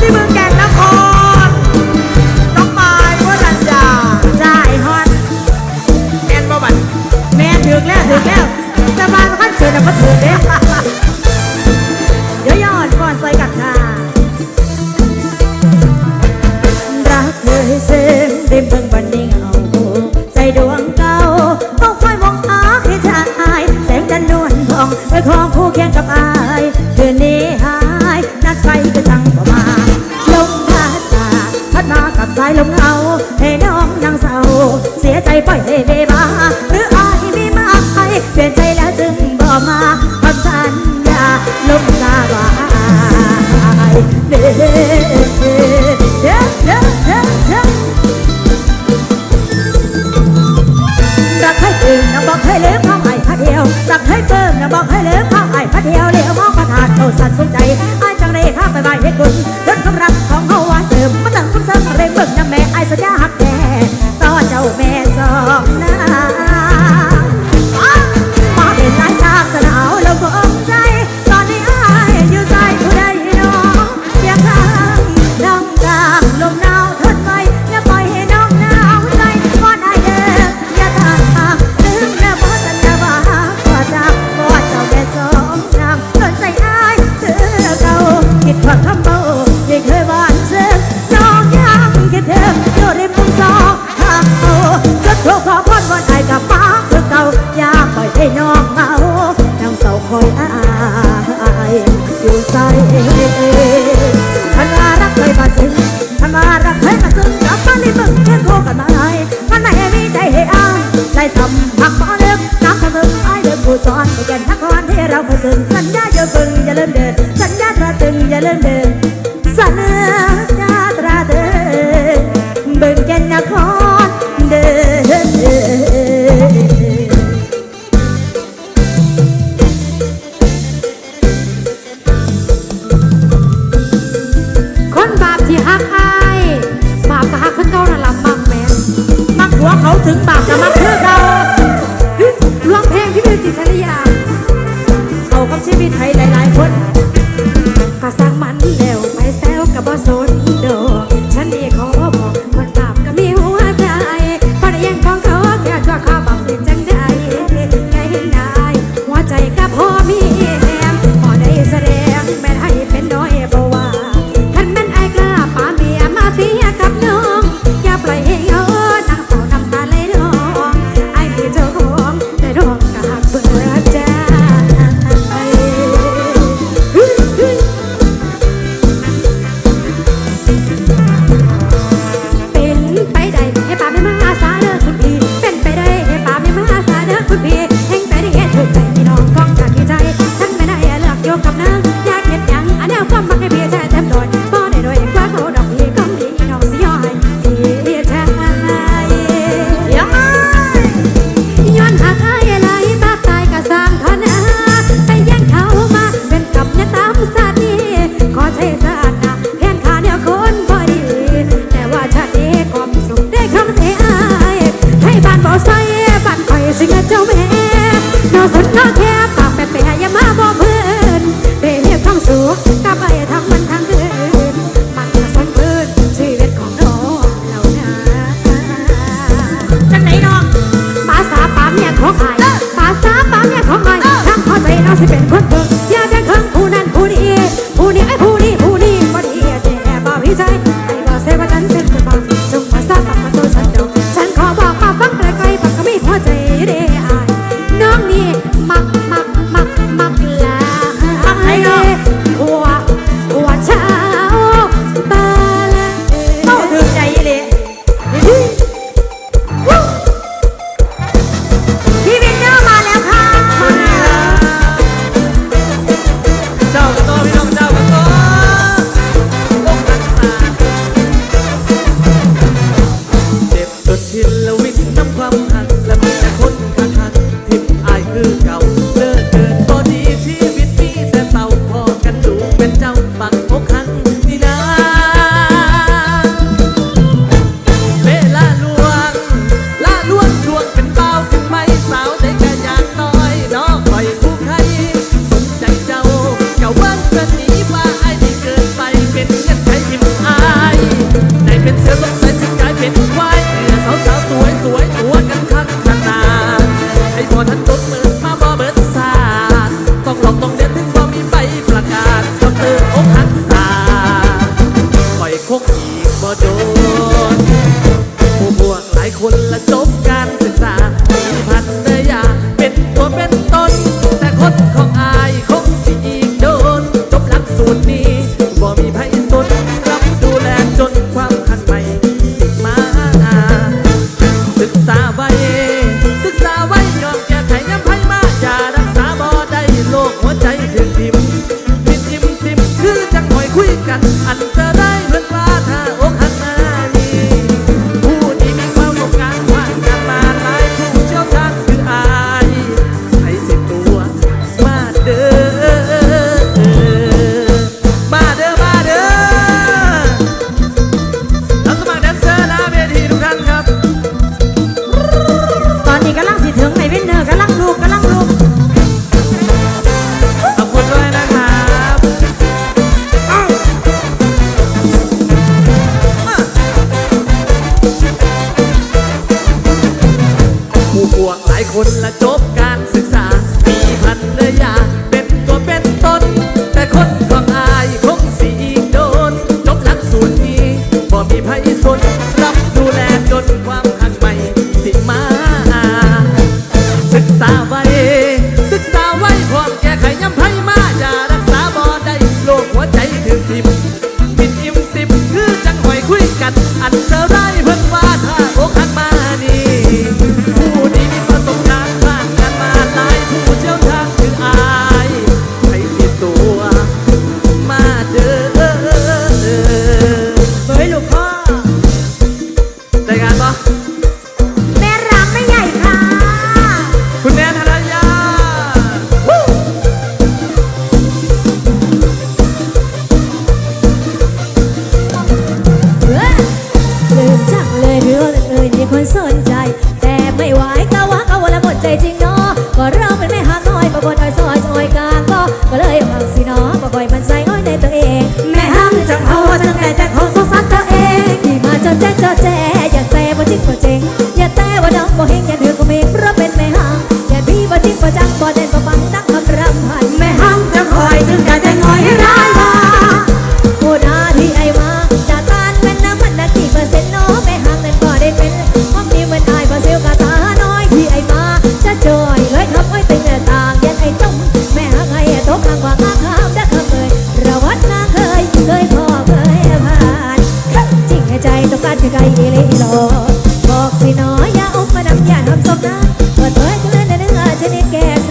ที่เมืองแก่นนคร น้องปายวรัญญาจ่ายฮอตแม่นบ่บัดแม่ถึงแล้วถึงแล้วแต่บ้านขั้นเสือน่ะบ่ถึงเด้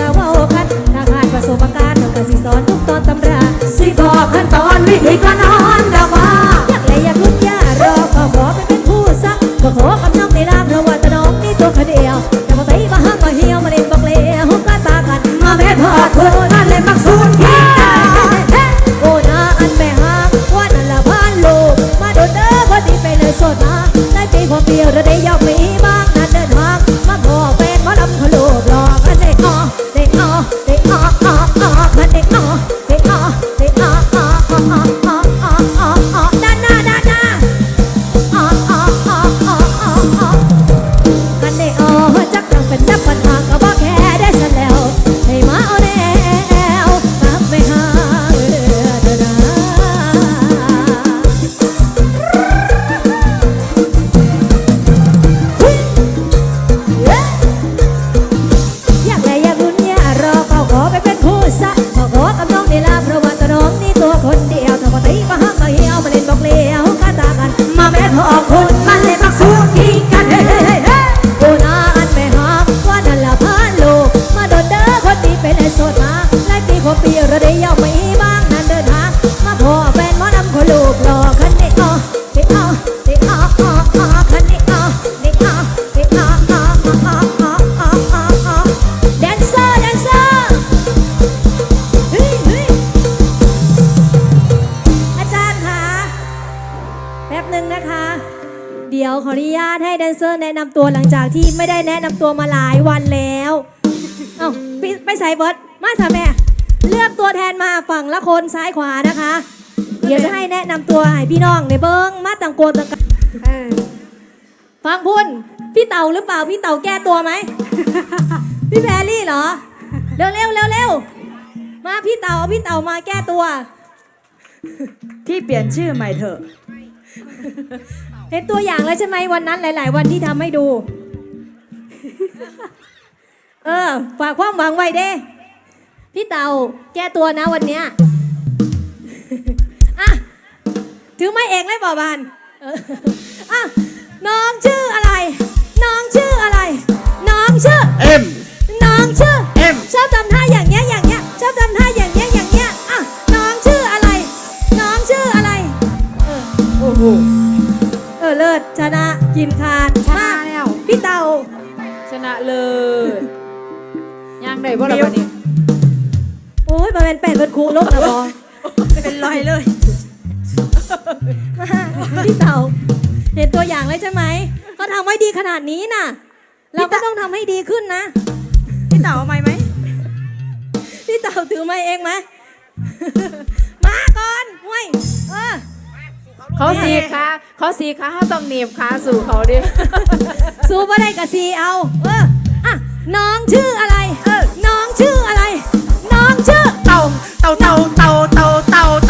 I won't. นำตัวหลังจากที่ไม่ได้แนะนำตัวมาหลายวันแล้วเอ้าพี่ไปใส่เบิร์ดมาสาแม่เลือกตัวแทนมาฝั่งละคนซ้ายขวานะคะ เดี๋ยวจะให้แนะนำตัวให้พี่น้องในเบิ้งมาต่างโกนต่างกันฟังพุ่นพี่เต่าหรือเปล่าพี่เต่าแก้ตัวไหมพี่แพรลี่เหรอเร็วเร็วเร็วเร็วมาพี่เต่าเอาพี่เต่ามาแก้ตัวที่เปลี่ยนชื่อใหม่เถอะ เห็นตัวอย่างแล้วใช่ไหมวันนั้นหลาย ๆ วันที่ทำให้ดู เออฝากความหวังไว้เด้ พี่เต่าแก้ตัวนะวันเนี้ยอะถือไม่เองเลยบอบานอะน้องชื่ออะไร น้องชื่ออะไร น้องชื่อ เอ็มน้องชื่อ เอ็ม ชอบทำท่าอย่าง เออเลิศชนะกินขาดชนะแล้ว พี่เตาชนะเลยยังได้บ่ล่ะบัดนี้โอ้ยมาเป็นแปดเป็นครูลบละบอเป็นรอยเลยพี่เตาเห็นตัวอย่างเลยใช่ไหมเขาทำไว้ดีขนาดนี้น่ะ เราก็ต้องทำให้ดีขึ้นนะ พี่เต๋าเอาไหมไหมพี่เต๋าถือไม้เองไหมมาก่อนมวยเออ เขาสีขาเขาสีขาเขาต้องหนีบขาสู่เขาดิสู้ไ่ได้กับซีเอา เอออะน้องชื่ออะไร เออ น้องชื่ออะไร น้องชื่อ เต่าเต่าเต่าเต่าเต่าเต่า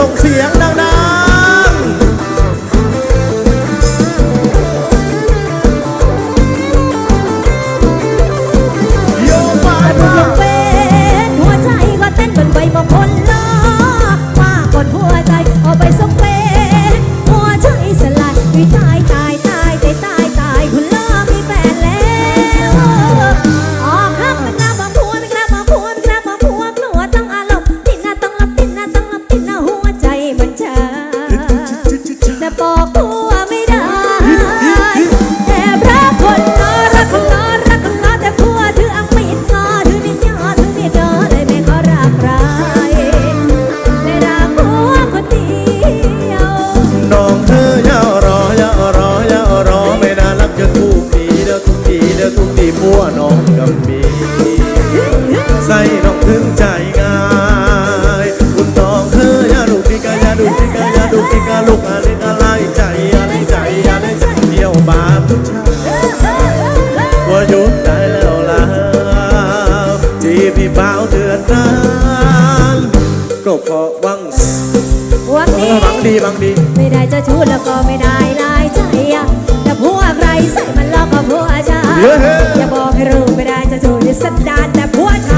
ส่งเสียงดัง พี่เบาเดือนนั้นก็เพราะหวังวันเอนี้อหวังดีหวังดีไม่ได้จะชู้แล้วก็ไม่ได้ลายใจอะแต่ผัวใครใส่มันแล้วก็ผัวชายอย่าบอกให้รู้ไม่ได้จะชู้ที่สันดานแต่ผัวช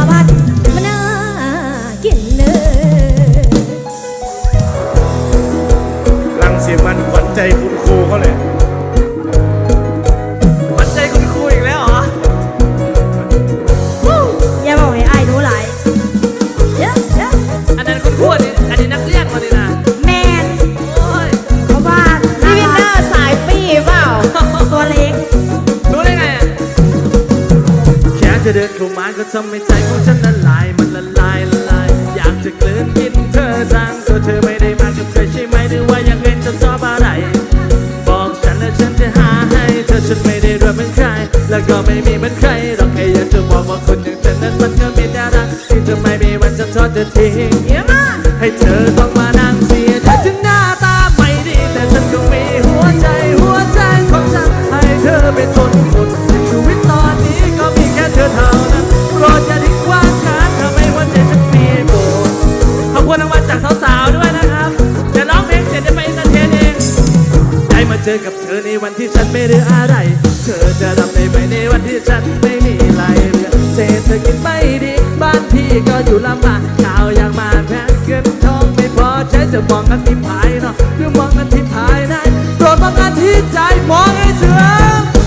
จะเดินเข้ามาก็ทำให้ใจของฉันละลายมันละลายละลายอยากจะกลืนกินเธอจังตัวเธอไม่ได้มากับใครใช่ไหมหรือว่ายังเล่นจะชอบอะไร บอกฉันแล้วฉันจะหาให้เธอฉันไม่ได้รวยเหมือนใคร แล้วก็ไม่มีเหมือนใครหรอกแค่อยากจะบอกว่าคนอย่างฉันนั้นมันก็มีแต่รักที่จะไม่มีวันจะทอดจะทิ้งให้เธอ เจอกับเธอในวันที่ฉันไม่ได้อะไร เธอจะรับได้ไหมในวันที่ฉันไม่มีอะไรเหลือเศรษฐกิจไม่ดี บ้านพี่ก็อยู่ลำบากข้าวอย่างมาแพงเกินทองไม่พอใช้จะมองกันที่ภายนอกหรือมองกันที่ภายในโปรดมองกันที่ใจมองให้เธอ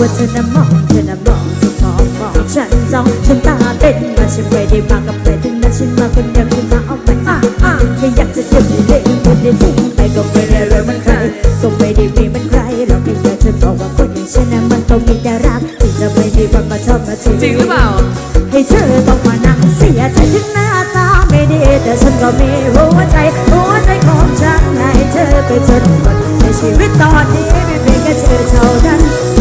ว่าเธอน่ะมองเธอน่ะมองเธอมองมองฉันจ้องฉันตาเต้นมาฉันไม่ได้มากับใครทั้งนั้นฉันมาคนเดียวฉันมาเอาไปอะอะแค่อยากจะเดินเล่นคนเดียวทิ้งไปก็ไม่ได้เลยมันใครก็ไม่ได้มีมันใครหรอกแค่อยากจะบอกว่าคนอย่างฉันน่ะมันต้องมีแต่รักที่จะไม่มีวันมาชอบมาทิ้งจริงหรือเปล่า ให้เธอต้องมานั่งเสียใจถึงหน้าตาไม่ดีแต่ฉันก็มีหัวใจหัวใจของฉันให้เธอไปจนหมดในชีวิตตอนนี้ไม่เพียงแค่เธอเท่านั้น